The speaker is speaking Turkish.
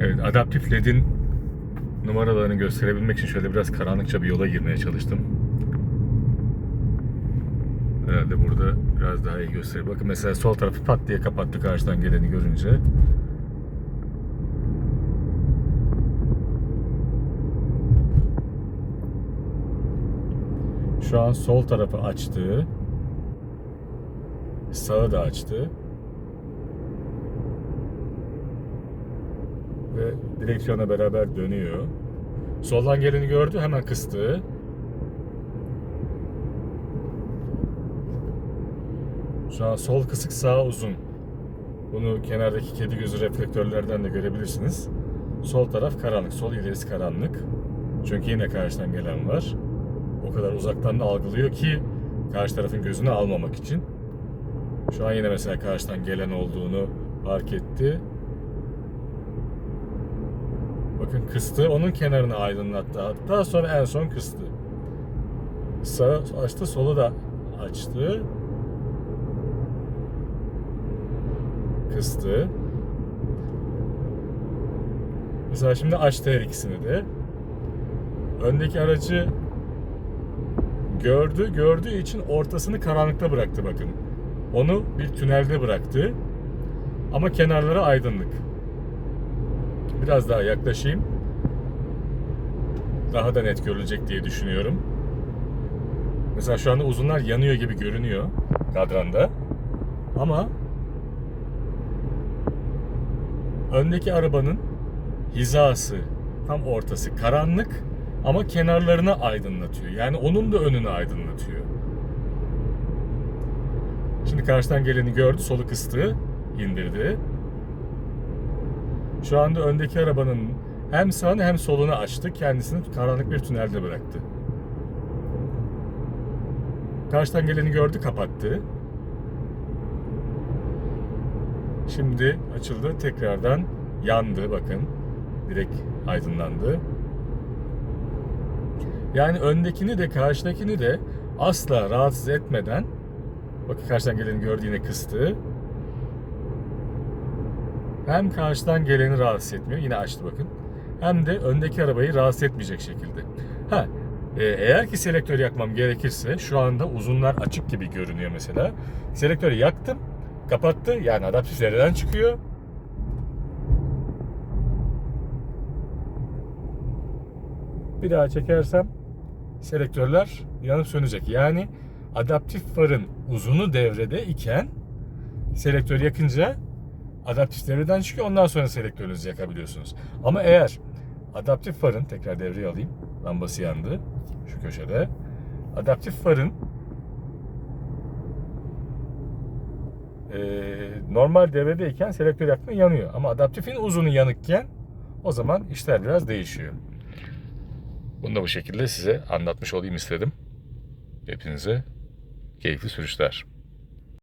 Evet, adaptif LED'in numaralarını gösterebilmek için şöyle biraz karanlıkça bir yola girmeye çalıştım. Herhalde burada biraz daha iyi gösterir. Bakın mesela sol tarafı pat diye kapattı karşıdan geleni görünce. Şu an sol tarafı açtı. Sağı da açtı. Ve direksiyona beraber dönüyor. Soldan geleni gördü hemen kıstı. Şu an sol kısık sağ uzun. Bunu kenardaki kedi gözü reflektörlerden de görebilirsiniz. Sol taraf karanlık, sol ilerisi karanlık. Çünkü yine karşıdan gelen var. O kadar uzaktan da algılıyor ki karşı tarafın gözünü almamak için. Şu an yine mesela karşıdan gelen olduğunu fark etti. Bakın kıstı, onun kenarını aydınlattı. Hatta sonra en son kıstı. Sağı açtı, solu da açtı. Kıstı. Mesela şimdi açtı her ikisini de. Öndeki aracı gördü, gördüğü için ortasını karanlıkta bıraktı bakın. Onu bir tünelde bıraktı. Ama kenarları aydınlık. Biraz daha yaklaşayım. Daha da net görülecek diye düşünüyorum. Mesela şu anda uzunlar yanıyor gibi görünüyor kadranda. Ama öndeki arabanın hizası tam ortası karanlık ama kenarlarını aydınlatıyor. Yani onun da önünü aydınlatıyor. Şimdi karşıdan geleni gördü, solu kıstı, indirdi. Şu anda öndeki arabanın hem sağını hem solunu açtı. Kendisini karanlık bir tünelde bıraktı. Karşıdan geleni gördü, kapattı. Şimdi açıldı, tekrardan yandı bakın. Direkt aydınlandı. Yani öndekini de karşıdakini de asla rahatsız etmeden bakın karşıdan geleni gördü yine kıstı. Hem karşıdan geleni rahatsız etmiyor. Yine açtı bakın. Hem de öndeki arabayı rahatsız etmeyecek şekilde. Ha, e, eğer ki selektör yakmam gerekirse şu anda uzunlar açık gibi görünüyor mesela. Selektörü yaktım. Kapattı. Yani adaptif devreden çıkıyor. Bir daha çekersem selektörler yanıp sönecek. Yani adaptif farın uzunu devrede iken selektör yakınca adaptif devreden çıkıyor. Ondan sonra selektörünüzü yakabiliyorsunuz. Ama eğer adaptif farın tekrar devreye alayım. Lambası yandı. Şu köşede. Adaptif farın eee, normal devredeyken selektör yakma yanıyor. Ama adaptifin uzunu yanıkken o zaman işler biraz değişiyor. Bunu da bu şekilde size anlatmış olayım istedim. Hepinize keyifli sürüşler.